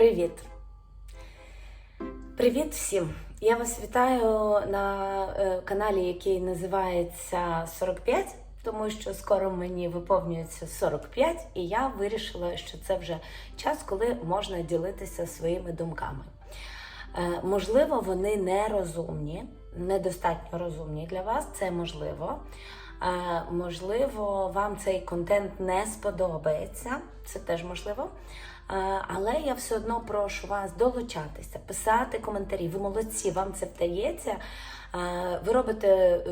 Привіт! Привіт всім! Я вас вітаю на е, каналі, який називається 45, тому що скоро мені виповнюється 45, і я вирішила, що це вже час, коли можна ділитися своїми думками. Е, Можливо, вони не розумні, недостатньо розумні для вас, це можливо. Е, Можливо, вам цей контент не сподобається, це теж можливо. Е, Але я все одно прошу вас долучатися, писати коментарі. Ви молодці, вам це вдається. Е, Ви робите е,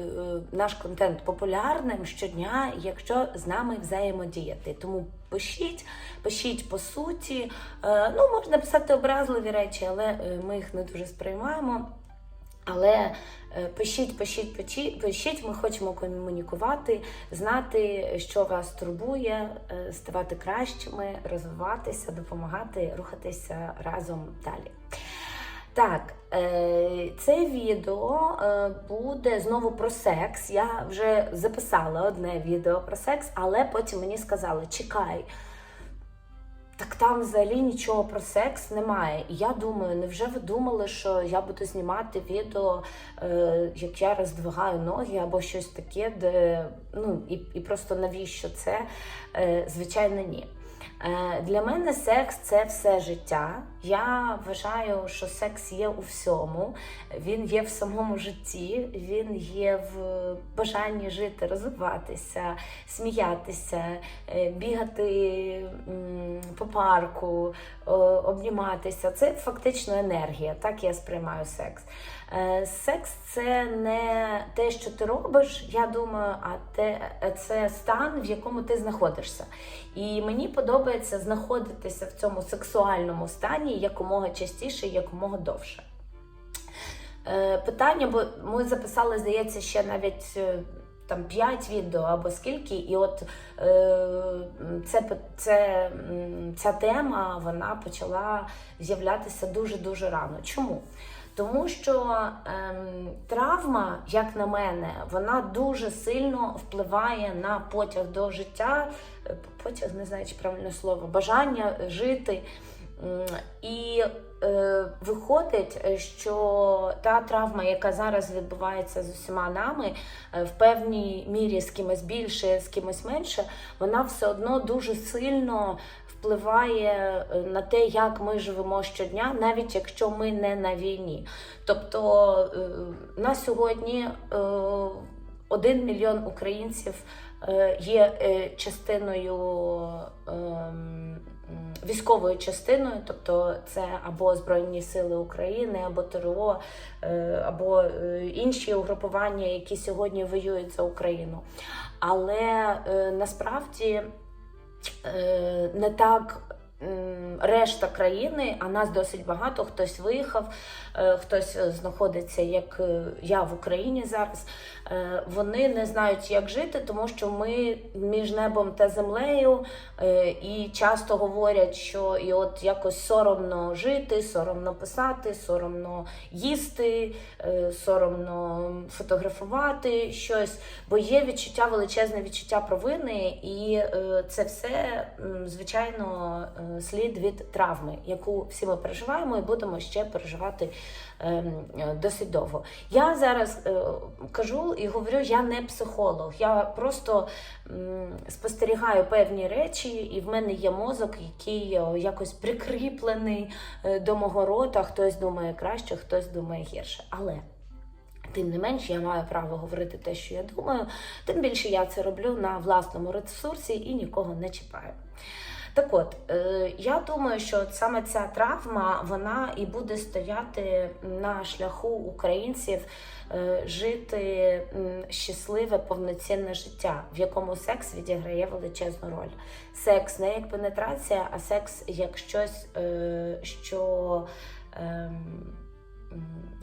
наш контент популярним щодня, якщо з нами взаємодіяти. Тому пишіть, пишіть по суті. Ну, можна писати образливі речі, але ми їх не дуже сприймаємо. Але е, пишіть, пишіть, пишіть, пишіть, ми хочемо комунікувати, знати, що вас турбує, е, ставати кращими, розвиватися, допомагати, рухатися разом далі. Так, е, це відео буде знову про секс. Я вже записала одне відео про секс, але потім мені сказали: чекай. Так там взагалі нічого про секс немає. І я думаю, невже ви думали, що я буду знімати відео, е, як я роздвигаю ноги або щось таке, де ну і, і просто навіщо це? Е, звичайно, ні. Е, Для мене секс це все життя. Я вважаю, що секс є у всьому. Він є в самому житті, він є в бажанні жити, розвиватися, сміятися, е, бігати по парку, обніматися. Це фактично енергія. Так я сприймаю секс. Е, Секс це не те, що ти робиш, я думаю, а те, це стан, в якому ти знаходишся. І мені подобається знаходитися в цьому сексуальному стані якомога частіше, якомога довше. Е, Питання, бо ми записали, здається, ще навіть е, там 5 відео або скільки, і от е, це, це, ця тема вона почала з'являтися дуже-дуже рано. Чому? Тому що ем, травма, як на мене, вона дуже сильно впливає на потяг до життя, е, потяг, не знаю, чи правильне слово, бажання жити. І е, виходить, що та травма, яка зараз відбувається з усіма нами, е, в певній мірі з кимось більше, з кимось менше, вона все одно дуже сильно впливає е, на те, як ми живемо щодня, навіть якщо ми не на війні. Тобто е, на сьогодні е, один мільйон українців е, є е, частиною. Військовою частиною, тобто це або Збройні Сили України, або ТРО, е, або е, інші угрупування, які сьогодні воюють за Україну. Але е, насправді е, не так решта країни, а нас досить багато. Хтось виїхав, е, хтось е, знаходиться, як е, я в Україні зараз. Вони не знають, як жити, тому що ми між небом та землею і часто говорять, що і от якось соромно жити, соромно писати, соромно їсти, соромно фотографувати щось, бо є відчуття, величезне відчуття провини, і це все, звичайно, слід від травми, яку всі ми переживаємо і будемо ще переживати ем, е, досить довго. Я зараз е, кажу і говорю, я не психолог, я просто спостерігаю певні речі, і в мене є мозок, який е, якось прикріплений е, до мого рота. Хтось думає краще, хтось думає гірше. Але Тим не менш, я маю право говорити те, що я думаю. Тим більше я це роблю на власному ресурсі і нікого не чіпаю. Так от, е, я думаю, що саме ця травма вона і буде стояти на шляху українців е, жити щасливе, повноцінне життя, в якому секс відіграє величезну роль. Секс не як пенетрація, а секс як щось, е, що. ем,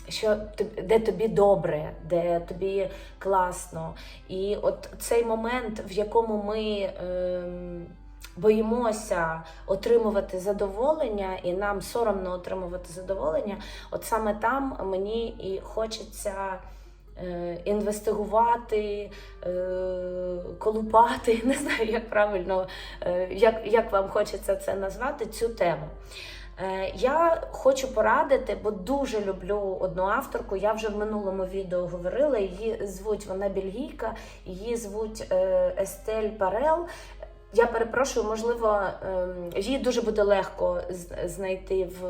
що де тобі добре, де тобі класно. І от цей момент, в якому ми ем, боїмося отримувати задоволення, і нам соромно отримувати задоволення, от саме там мені і хочеться. е, Інвестигувати, е, колупати, не знаю, як правильно, е, як, як вам хочеться це назвати, цю тему. Я хочу порадити, бо дуже люблю одну авторку. Я вже в минулому відео говорила. Її звуть вона бельгійка, її звуть Естель Парел. Я перепрошую, можливо, ем, її дуже буде легко знайти в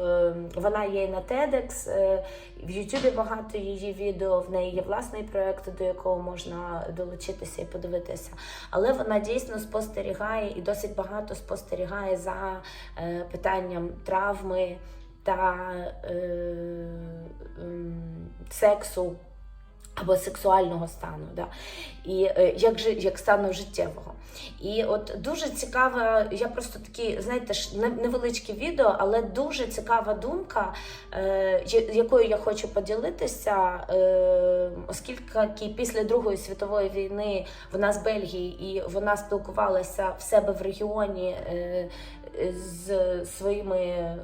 вона є на TEDx, е, в Ютубі багато її відео. В неї є власний проект, до якого можна долучитися і подивитися. Але вона дійсно спостерігає і досить багато спостерігає за е, питанням травми та е, ем, сексу або сексуального стану, да? і е, як, же, як стану життєвого. І от дуже цікава, я просто такі, знаєте, ж невеличке відео, але дуже цікава думка, е, якою я хочу поділитися, е, оскільки після Другої світової війни вона з Бельгії і вона спілкувалася в себе в регіоні. Е, з своїми е,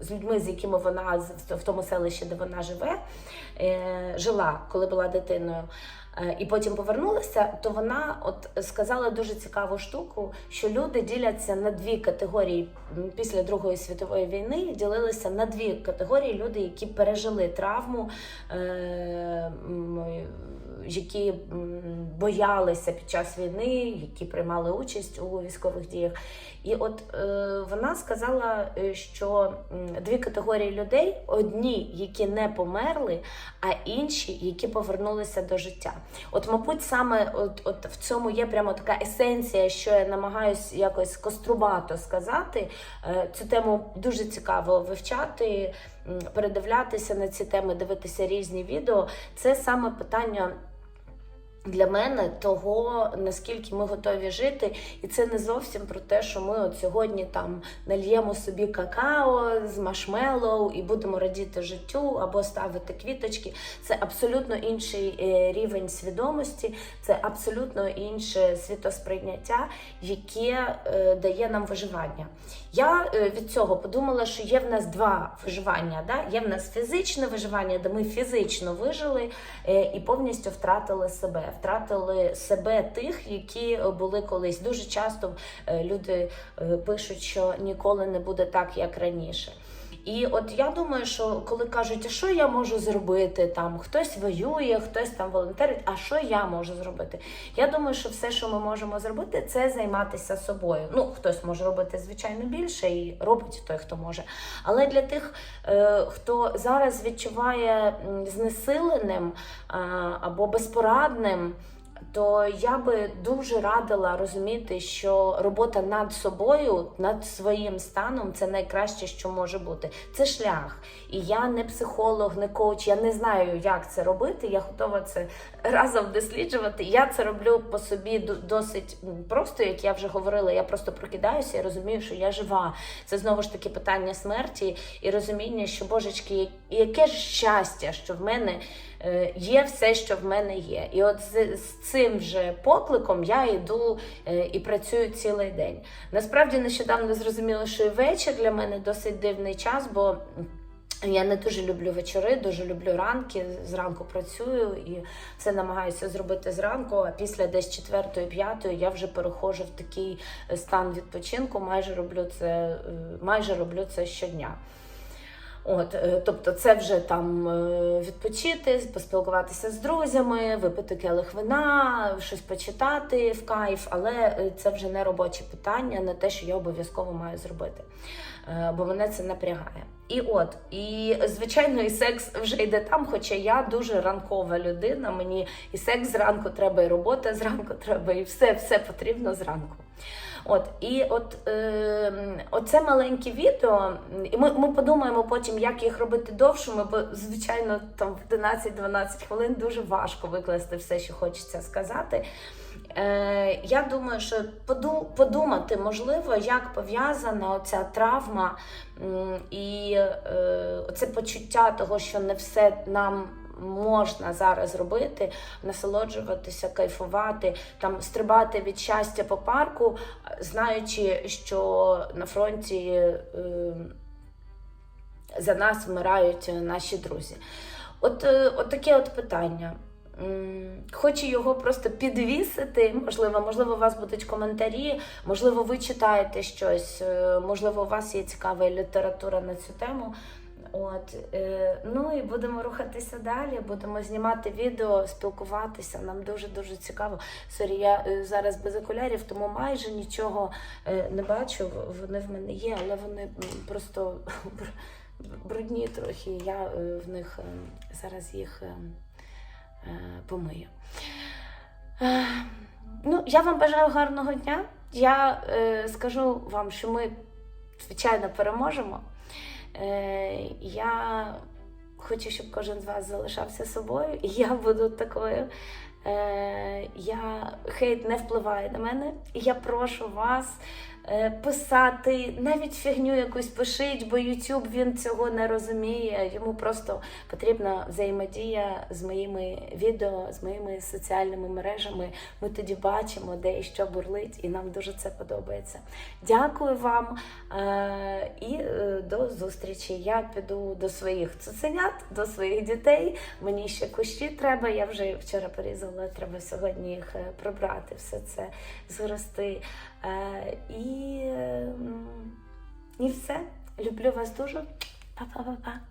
з людьми, з якими вона в тому селищі, де вона живе, е, жила, коли була дитиною. е, І потім повернулася, то вона от сказала дуже цікаву штуку, що люди діляться на дві категорії після Другої світової війни. Ділилися на дві категорії люди, які пережили травму, е, які боялися під час війни, які приймали участь у військових діях. І от е, вона сказала, е, що дві категорії людей: одні, які не померли, а інші, які повернулися до життя. От, мабуть, саме от, от в цьому є прямо така есенція, що я намагаюся якось кострубато сказати. Е, Цю тему дуже цікаво вивчати, передивлятися на ці теми, дивитися різні відео. Це саме питання. Для мене того, наскільки ми готові жити, і це не зовсім про те, що ми от сьогодні там нальємо собі какао з маршмеллоу і будемо радіти життю або ставити квіточки. Це абсолютно інший е, рівень свідомості, це абсолютно інше світосприйняття, яке е, дає нам виживання. Я е, від цього подумала, що є в нас два виживання. Да? Є в нас фізичне виживання, де ми фізично вижили е, і повністю втратили себе, втратили себе тих, які були колись. Дуже часто е, люди е, пишуть, що ніколи не буде так, як раніше. І от я думаю, що коли кажуть, що я можу зробити, там хтось воює, хтось там волонтерить, а що я можу зробити? Я думаю, що все, що ми можемо зробити, це займатися собою. Ну, хтось може робити звичайно більше і робить той, хто може. Але для тих, е, хто зараз відчуває знесиленим е, або безпорадним. То я би дуже радила розуміти, що робота над собою, над своїм станом це найкраще, що може бути. Це шлях. І я не психолог, не коуч, я не знаю, як це робити. Я готова це разом досліджувати. Я це роблю по собі до- досить просто, як я вже говорила. Я просто прокидаюся і розумію, що я жива. Це знову ж таки питання смерті і розуміння, що божечки, яке ж щастя, що в мене е, є все, що в мене є. І от з, з цим вже покликом я йду е, і працюю цілий день. Насправді нещодавно зрозуміла, що і вечір для мене досить дивний час, бо. Я не дуже люблю вечори, дуже люблю ранки. Зранку працюю і все намагаюся зробити зранку. А після десь четвертої, п'ятої я вже переходжу в такий е, стан відпочинку. Майже роблю це, майже роблю це щодня. От, е, тобто, це вже там е, відпочити, поспілкуватися з друзями, випити келих вина, щось почитати в кайф, але е, це вже не робочі питання, не те, що я обов'язково маю зробити, бо мене це напрягає. І от, і звичайно, і секс вже йде там, хоча я дуже ранкова людина. Мені і секс зранку треба, і робота зранку треба, і все, все потрібно зранку. От і от е, оце маленьке відео, і ми, ми подумаємо потім, як їх робити довшими, бо звичайно там в 11-12 хвилин дуже важко викласти все, що хочеться сказати. Е, я думаю, що поду, подумати можливо, як пов'язана оця травма і е, оце почуття того, що не все нам можна зараз робити, насолоджуватися, кайфувати, там стрибати від щастя по парку, знаючи, що на фронті е, за нас вмирають наші друзі. От, от таке от питання. М, хочу його просто підвісити. Можливо, можливо, у вас будуть коментарі, можливо, ви читаєте щось, е, можливо, у вас є цікава література на цю тему. От, е, ну і будемо рухатися далі, будемо знімати відео, спілкуватися. Нам дуже дуже цікаво. Сорі, я е, зараз без окулярів, тому майже нічого е, не бачу. Вони в мене є, але вони просто брудні трохи. Я е, в них е, зараз їх е, е, помию. Е, ну, я вам бажаю гарного дня. Я е, скажу вам, що ми, звичайно, переможемо. Е, я хочу, щоб кожен з вас залишався собою, і я буду такою. Е, я, хейт не впливає на мене. І я прошу вас е, писати, навіть фігню якусь пишіть, бо YouTube він цього не розуміє. Йому просто потрібна взаємодія з моїми відео, з моїми соціальними мережами. Ми тоді бачимо, де і що бурлить, і нам дуже це подобається. Дякую вам е, і е, до зустрічі. Я піду до своїх цуценят, до своїх дітей. Мені ще кущі треба. Я вже вчора порізала, треба сьогодні їх е, прибрати, все це зрости. Е, і, е, і все. Люблю вас дуже. Па-па-па-па.